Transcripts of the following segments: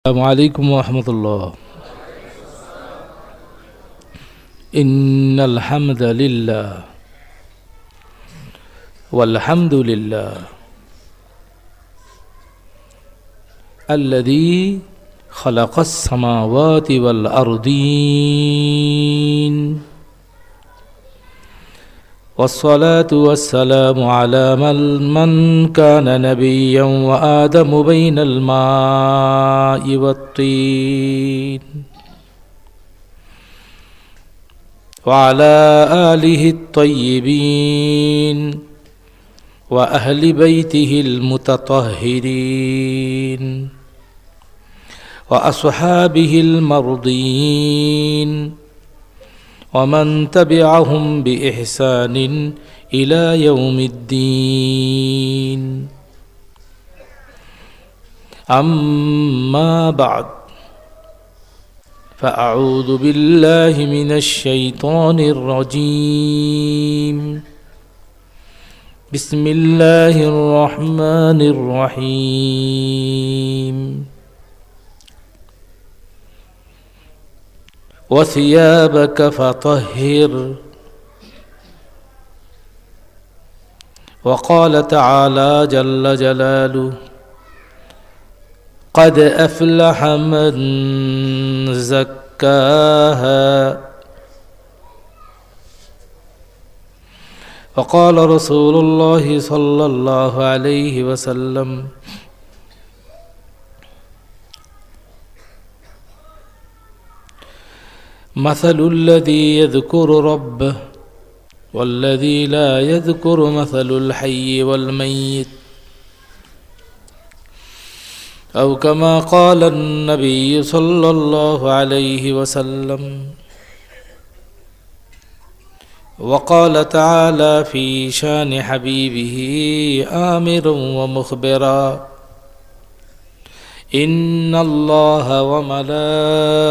السلام عليكم ورحمة الله. إن الحمد لله والحمد لله الذي خلق السماوات والأرضين. والصلاة والسلام على من, كان نبيا وآدم بين الماء والطين. وعلى آله الطيبين وأهل بيته المتطهرين وأصحابه المرضين ومن تبعهم بإحسان إلى يوم الدين. أما بعد فأعوذ بالله من الشيطان الرجيم. بسم الله الرحمن الرحيم. وثيابك فطهر. وقال تعالى جل جلاله قد أفلح من زكاها. وقال رسول الله صلى الله عليه وسلم مثل الذي يذكر ربه والذي لا يذكر مثل الحي والميت. أو كما قال النبي صلى الله عليه وسلم وقال تعالى في شان حبيبه آمرا ومخبرا إن الله وملائكته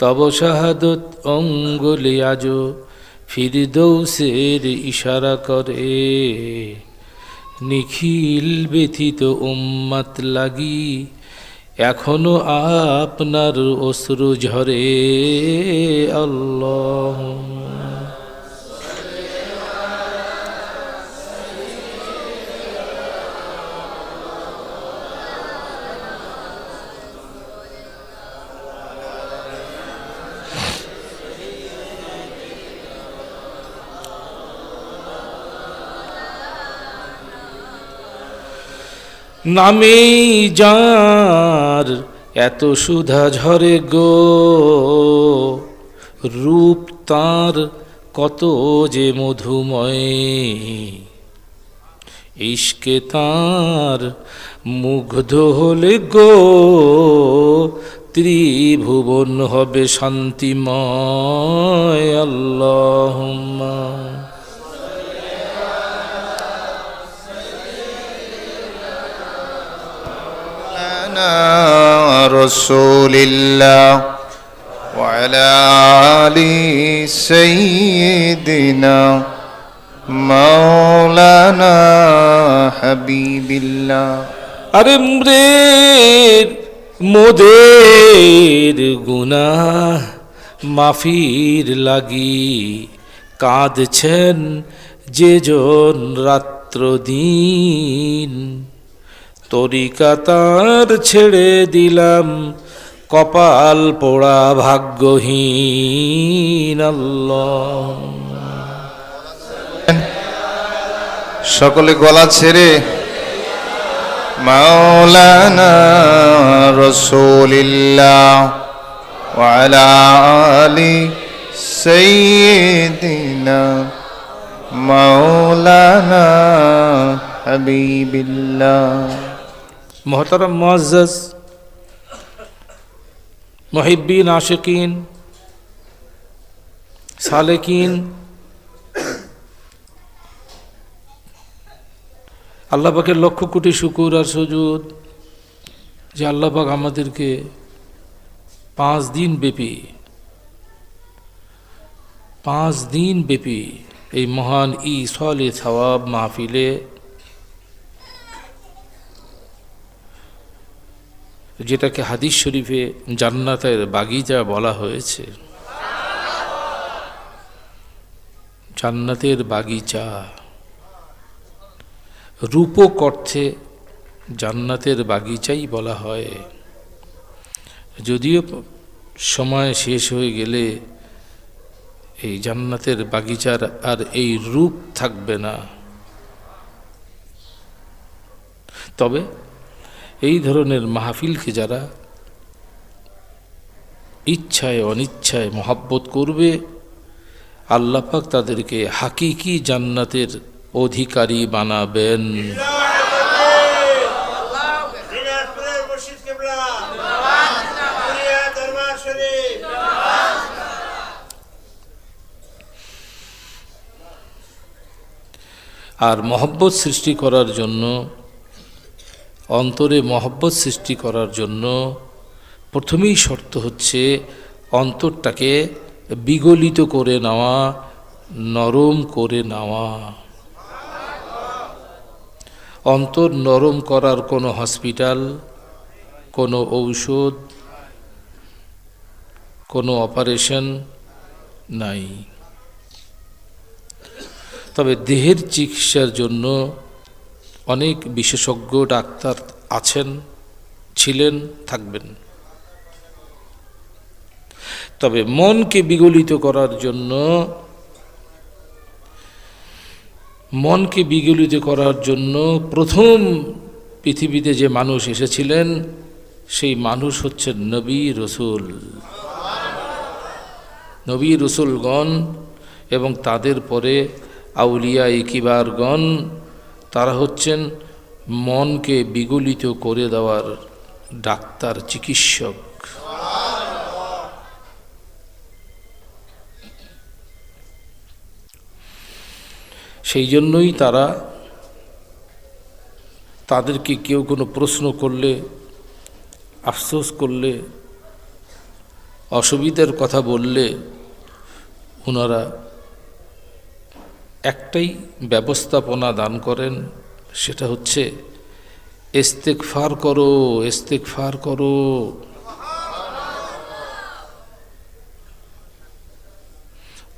তব শাহাদত অঙ্গুলি আজ ফিরদৌসের ইশারা করে। নিখিল ব্যথিত উম্মাত লাগি, এখনও আপনার অশ্রু ঝরে। আল্লাহ নামে যার এত সুধা ঝরে গো। রূপ তার কত যে মধুময়। ইশকে তার মুগ্ধ হলে গো। ত্রিভুবন হবে শান্তিময়। আল্লাহ على رسول الله وعلى آل سيدنا مولانا حبيب الله আরে মৃর মোদের গুনা মাফির লাগি কাঁদছেন যে জন রাত্র দিন তরিকা তার ছেড়ে দিলাম, কপাল পোড়া ভাগ্যহীন সকলে গলা ছেড়ে, মাওলানা রসুলিল্লাহ ওয়ালা আলি সাইয়্যিদিনা মাওলানা হাবিবিল্লাহ। মোহতারাম মুআজ্জাজ মহিব্বিন, আশিকিন, সালেকিন, আল্লাহ পাকের লক্ষ কোটি শুকুর আর সুজুদ যে আল্লাহ পাক আমাদেরকে পাঁচ দিন ব্যাপী, পাঁচ দিন ব্যাপী এই মহান ই সলে সওয়াব মাহফিলে যেটাকে হাদিস শরীফে জান্নাতের বাগিচা বলা হয়েছে। জান্নাতের বাগিচা। রূপক অর্থে জান্নাতের বাগিচাই বলা হয়। যদিও সময় শেষ হয়ে গেলে এই জান্নাতের বাগিচার আর এই রূপ থাকবে না। তবে এই ধরনের মাহফিলকে যারা ইচ্ছায়, অনিচ্ছায় মহাব্বত করবে আল্লাপাক তাদেরকে হাকিকি জান্নাতের অধিকারী বানাবেন। আর মহব্বত সৃষ্টি করার জন্য অন্তরে মহব্বত সৃষ্টি করার জন্য প্রথমেই শর্ত হচ্ছে অন্তরটাকে বিগলিত করে নেওয়া, নরম করে নেওয়া। অন্তর নরম করার কোনো হসপিটাল, কোনো ঔষধ, কোনো অপারেশন নাই। তবে দেহের চিকিৎসার জন্য অনেক বিশেষজ্ঞ ডাক্তার আছেন, ছিলেন, থাকবেন। তবে মনকে বিগলিত করার জন্য, মনকে বিগলিত করার জন্য প্রথম পৃথিবীতে যে মানুষ এসেছিলেন, সেই মানুষ হচ্ছেন নবী রসুল। নবী রসুলগণ এবং তাদের পরে আউলিয়া ইকিবারগণ তারা হচ্ছেন মনকে বিগলিত করে দেওয়ার ডাক্তার, চিকিৎসক। সেই জন্যই তারা তাদেরকে কেউ কোনো প্রশ্ন করলে, আফসোস করলে, অসুবিধার কথা বললে, ওনারা একটাই ব্যবস্থাপনা দান করেন, সেটা হচ্ছে ইস্তেকফার করো ইস্তেকফার করো।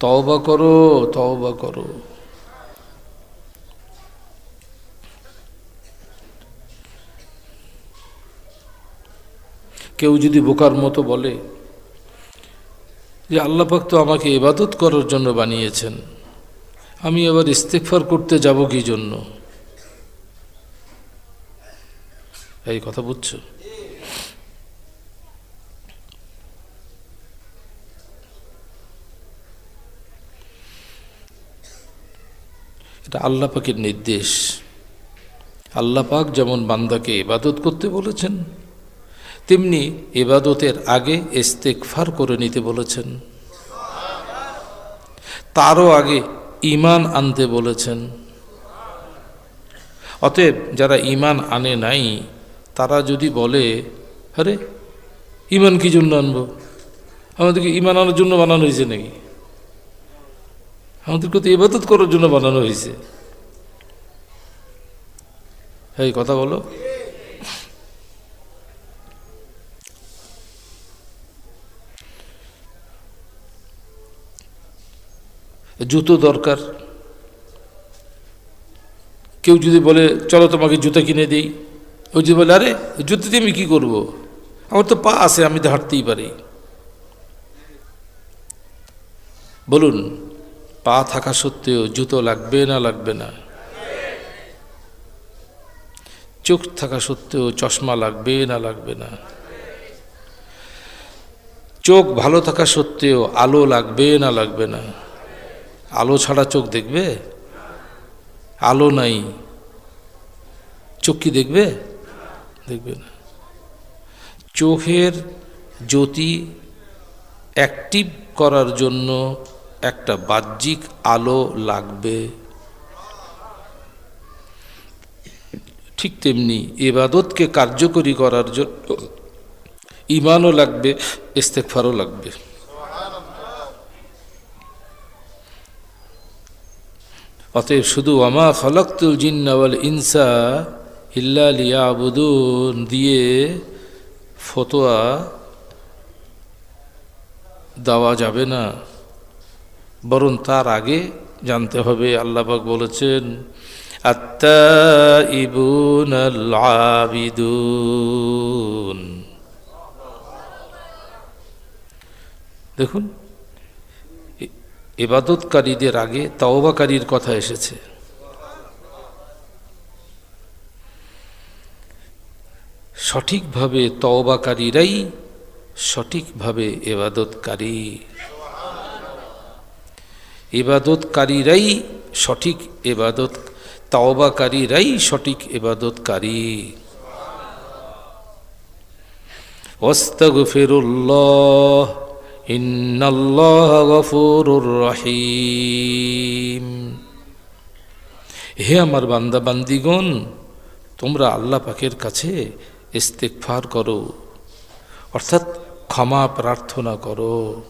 তওবা করো তওবা করো। কেউ যদি বোকার মতো বলে যে আল্লাপাক তো আমাকে ইবাদত করার জন্য বানিয়েছেন। আমি এবার ইস্তেকফার করতে যাব কি জন্য? এই কথা বুঝছ? এটা আল্লাহ পাকের নির্দেশ। আল্লাহ পাক যেমন বান্দাকে ইবাদত করতে বলেছেন, তেমনি ইবাদতের আগে ইস্তেকফার করে নিতে বলেছেন। তারও আগে ইমান আনতে বলেছেন। অতএব যারা ইমান আনে নাই, তারা যদি বলে, আরে ইমান কি জন্য আনব? আমাদেরকে ইমান আনার জন্য বানানো হয়েছে নাকি? আমাদেরকে তো ইবাদত করার জন্য বানানো হয়েছে। এই কথা বলো। জুতো দরকার। কেউ যদি বলে, চলো তোমাকে জুতো কিনে দিই। ও যদি বলে, আরে, জুতো দিয়ে আমি কী করব? আমার তো পা আছে, আমি তো হাঁটতেই পারি। বলুন, পা থাকা সত্ত্বেও জুতো লাগবে না লাগবে না? চোখ থাকা সত্ত্বেও চশমা লাগবে না লাগবে না? চোখ ভালো থাকা সত্ত্বেও আলো লাগবে না লাগবে না? আলো ছাড়া চোখ দেখবে? আলো নাই। চোখ কি দেখবে? দেখবে না। চোখের জ্যোতি অ্যাক্টিভ করার জন্য একটা বাহ্যিক আলো লাগবে। ঠিক তেমনি এবাদতকে কার্যকরী করার জন্য ইমানও লাগবে ইস্তেকফারও লাগবে। অতএব শুধু আমা খলকতুল জিন্নাওয়াল ইনসা ইল্লা লিয়াবুদুন দিয়ে ফতোয়া দেওয়া যাবে না। বরং তার আগে জানতে হবে আল্লাহবাক বলেছেন আত্মা ইবুন আবিদুন দেখুন এবাদতকারীদের আগে তাওবাকারীর কথা এসেছে। সঠিকভাবে তওবাকারীরাই সঠিকভাবে এবাদতকারী এবাদতকারীরাই সঠিক এবাদত তাওবাকারীরাই সঠিক এবাদতকারী হে আমার বান্দা, বান্দিগণ, তোমরা আল্লাহ পাকের কাছে ইস্তেকফার করো, অর্থাৎ ক্ষমা প্রার্থনা করো।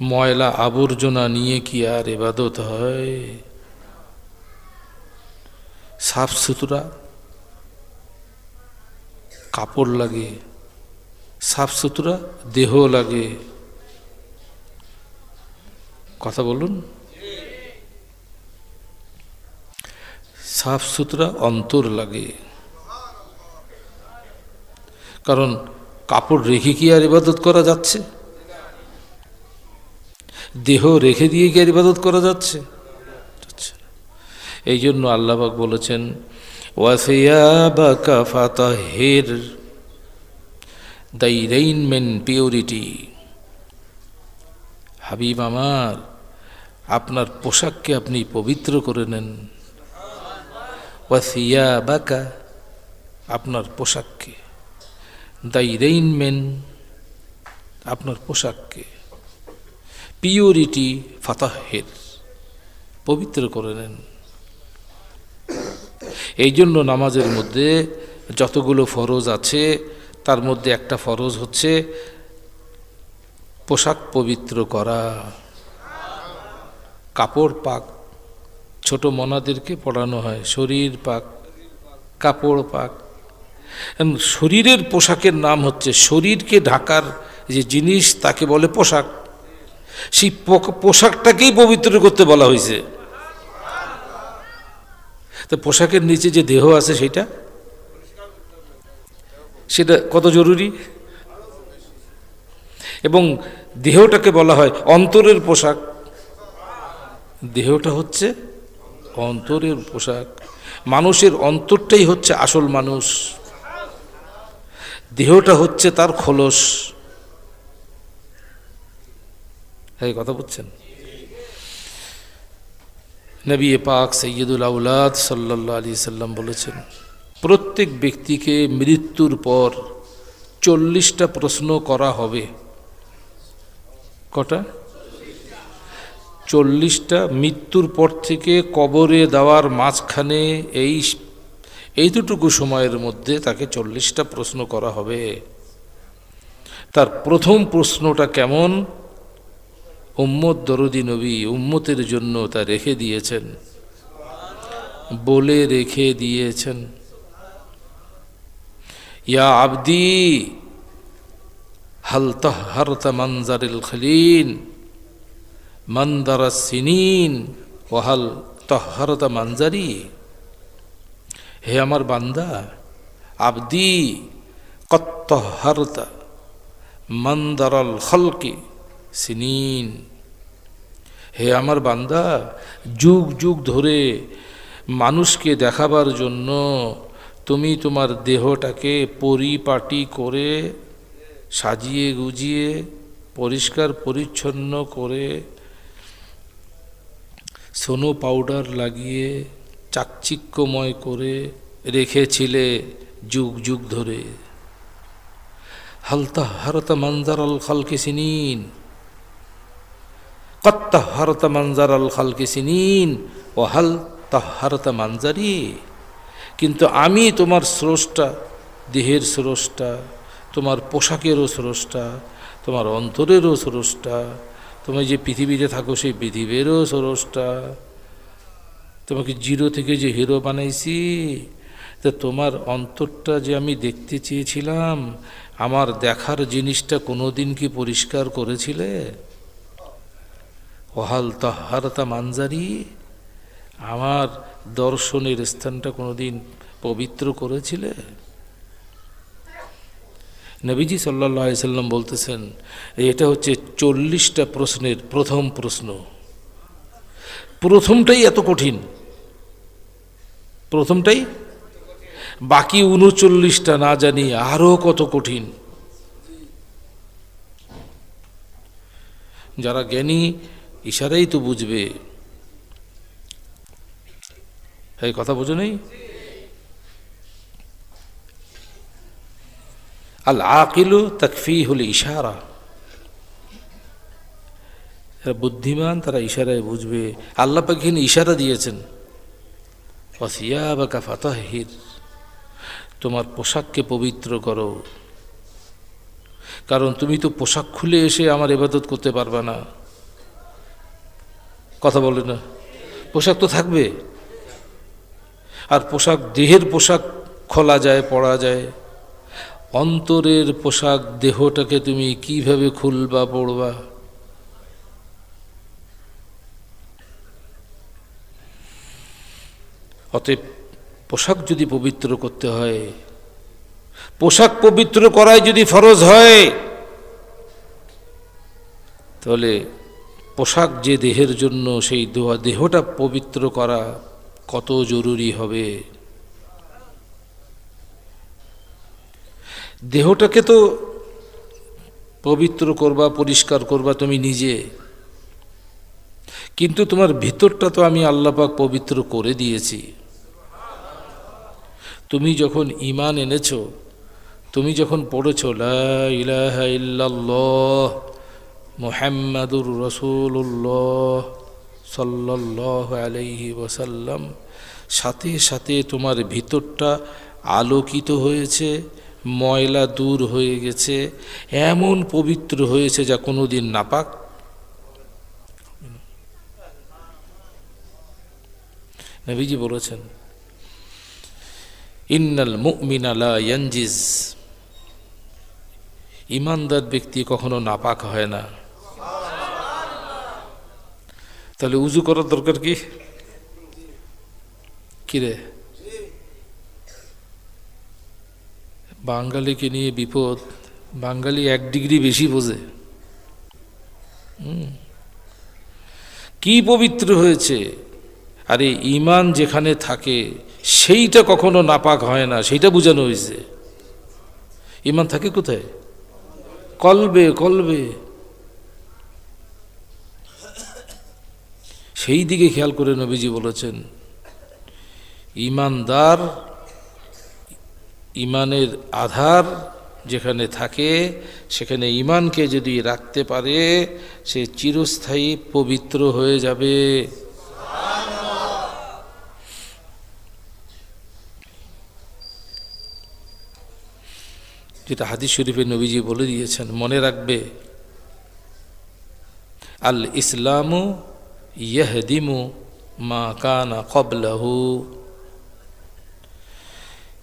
ময়লা আবর্জনা নিয়ে কি আর এবাদত হয়? সাফ সুতরা কাপড় লাগে সাফ সুতরা দেহ লাগে। কথা বলুন। সাফ সুতরা, অন্তর লাগে। কারণ কাপড় রেখে কি আর ইবাদত করা যাচ্ছে? দেহ রেখে দিয়ে কি আর ইবাদত করা যাচ্ছে? এই জন্য আল্লাহবাক বলেছেন ওয়াসিয়াবাকা ফাতাহির দ্য রেইনমেন পিওরিটি হাবিব আমার আপনার পোশাককে আপনি পবিত্র করে নেন ওয়াসিয়াবাকা আপনার পোশাককে দ্য রেইনমেন আপনার পোশাককে পিওরিটি ফাতাহের পবিত্র করে নেন এই জন্য নামাজের মধ্যে যতগুলো ফরজ আছে তার মধ্যে একটা ফরজ হচ্ছে পোশাক পবিত্র করা। কাপড় পাক, ছোট মনাদেরকে পড়ানো হয়, শরীর পাক, কাপড় পাক। শরীরের পোশাকের নাম হচ্ছে শরীরকে ঢাকার যে জিনিস তাকে বলে পোশাক। সেই পোশাকটাকেই পবিত্র করতে বলা হয়েছে। তো পোশাকের নিচে যে দেহ আছে সেটা সেটা কত জরুরি? এবং দেহটাকে বলা হয় অন্তরের পোশাক। দেহটা হচ্ছে অন্তরের পোশাক। মানুষের অন্তরটাই হচ্ছে আসল মানুষ। দেহটা হচ্ছে তার খোলস। এই কথা বুঝছেন নবী পাক সৈয়দুল আউলাদ সাল্লাহ আলি সাল্লাম বলেছেন প্রত্যেক ব্যক্তিকে মৃত্যুর পর চল্লিশটা প্রশ্ন করা হবে। কটা? চল্লিশটা মৃত্যুর পর থেকে কবরে দেওয়ার মাঝখানে এই এই দুটুকু সময়ের মধ্যে তাকে চল্লিশটা প্রশ্ন করা হবে। তার প্রথম প্রশ্নটা কেমন? উম্মত দরদি নবী উম্মতের জন্য তা রেখে দিয়েছেন। বলে রেখে দিয়েছেন। ইয়া আবদি, হাল তাহহারতা মানজারিল খলিন মন্দারা সিনিন ওহাল তহরতা মানজারি? হে আমার বান্দা, আবদি কত্তহরতা মন্দারাল খলকি সিনিন। হে আমার বান্দা, যুগ যুগ ধরে মানুষকে দেখাবার জন্য তুমি তোমার দেহটাকে পরিপাটি করে, সাজিয়ে গুজিয়ে, পরিষ্কার পরিচ্ছন্ন করে, সোনো পাউডার লাগিয়ে, চাকচিক্যময় করে রেখেছিলে যুগ যুগ ধরে। হালতা হারতা মানজার আল খালকে সিনিন কত্তা হারতা মানজার আল খালকে সিনিন, ও হাল তাহারতা মানজারি। কিন্তু আমি তোমার স্রষ্টা, দেহের স্রষ্টা, তোমার পোশাকেরও স্রষ্টা, তোমার অন্তরেরও স্রষ্টা, তুমি যে পৃথিবীতে থাকো সেই পৃথিবীরও স্রষ্টা। তোমাকে জিরো থেকে যে হিরো বানাইছি, তা তোমার অন্তরটা যে আমি দেখতে চেয়েছিলাম, আমার দেখার জিনিসটা কোনোদিন কি পরিষ্কার করেছিলে? ওহাল তাহারতা মানজারি, আমার দর্শনের স্থানটা কোনোদিন পবিত্র করেছিলে? নবীজি সাল্লাহ সাল্লাম বলতেছেন, এটা হচ্ছে চল্লিশটা প্রশ্নের প্রথম প্রশ্ন। প্রথমটাই এত কঠিন। প্রথমটাই, বাকি উনচল্লিশটা না জানি আরও কত কঠিন। যারা জ্ঞানী, ইশারাই তো বুঝবে। এই কথা বোঝো নেই? আল আকিলু তকফি হল ইশারা। এরা বুদ্ধিমান, তারা ইশারায় বুঝবে। আল্লাহ পাক এখানে ইশারা দিয়েছেন। ওয়াসিয়াবাকা ফাতাহির তোমার পোশাককে পবিত্র করো। কারণ তুমি তো পোশাক খুলে এসে আমার এবাদত করতে পারবে না। কথা বলে না। পোশাক তো থাকবে। আর পোশাক, দেহের পোশাক খোলা যায় পরা যায়। অন্তরের পোশাক দেহটাকে তুমি কীভাবে খুলবা, পড়বা? অতএব পোশাক যদি পবিত্র করতে হয়, পোশাক পবিত্র করাই যদি ফরজ হয়, তাহলে পোশাক যে দেহের জন্য, সেই দেহটা পবিত্র করা কত জরুরি হবে? দেহটাকে তো পবিত্র করবা, পরিষ্কার করবা তুমি নিজে। কিন্তু তোমার ভিতরটা তো আমি আল্লাপাক পবিত্র করে দিয়েছি। তুমি যখন ইমান এনেছো, তুমি যখন পড়েছো ইলাহা মুহাম্মাদুর রসুল্লাহ সাল্লাহ আলাইহি ওসাল্লাম সাথে সাথে তোমার ভিতরটা আলোকিত হয়েছে, ময়লা দূর হয়ে গেছে, এমন পবিত্র হয়েছে যা কোনো দিন নাপাক। নবীজি বলেছেন, ইন্নাল মুমিনা লা ইয়ানজিজ। ইমানদার ব্যক্তি কখনো নাপাক হয় না। তাহলে উজু করার দরকার কি? কিরে? বাঙালিকে নিয়ে বিপদ, বাঙালি এক ডিগ্রি বেশি বোঝে। কি পবিত্র হয়েছে? আরে ইমান যেখানে থাকে, সেইটা কখনো নাপাক হয় না, সেইটা বোঝানো হয়েছে। ইমান থাকে কোথায়? কলবে কলবে। সেই দিকে খেয়াল করে নবীজি বলেছেন, ইমানদার, ইমানের আধার যেখানে থাকে, সেখানে ইমানকে যদি রাখতে পারে, সে চিরস্থায়ী পবিত্র হয়ে যাবে। যেটা হাদিস শরীফে নবীজি বলে দিয়েছেন, মনে রাখবে আল ইসলামু ইয়াহদিমু মা কানা কবলাহু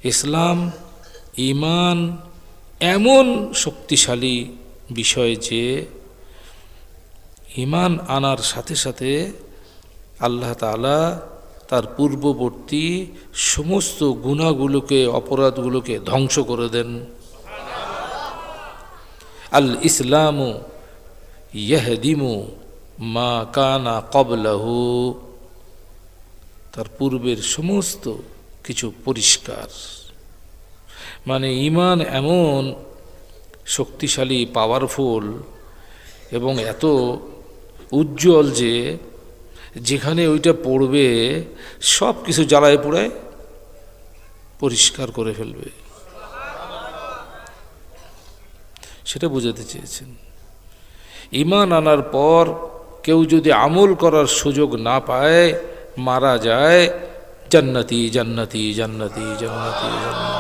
ইসলাম ইমান এমন শক্তিশালী বিষয় যে ইমান আনার সাথে সাথে আল্লাহ তালা তার পূর্ববর্তী সমস্ত গুণাগুলোকে অপরাধগুলোকে ধ্বংস করে দেন। আল ইসলামু ইয়াহদিমু মা কানা কবলাহু। তার পূর্বের সমস্ত কিছু পরিষ্কার। মানে ইমান এমন শক্তিশালী পাওয়ারফুল এবং এত উজ্জ্বল যে যেখানে ওইটা পড়বে, সব কিছু জ্বালায় পোড়ায় পরিষ্কার করে ফেলবে। সেটা বোঝাতে চেয়েছেন। ইমান আনার পর কেউ যদি আমল করার সুযোগ না পায় মারা যায় জান্নাতি জান্নাতি জান্নাতি জান্নাতি জান্নাতি।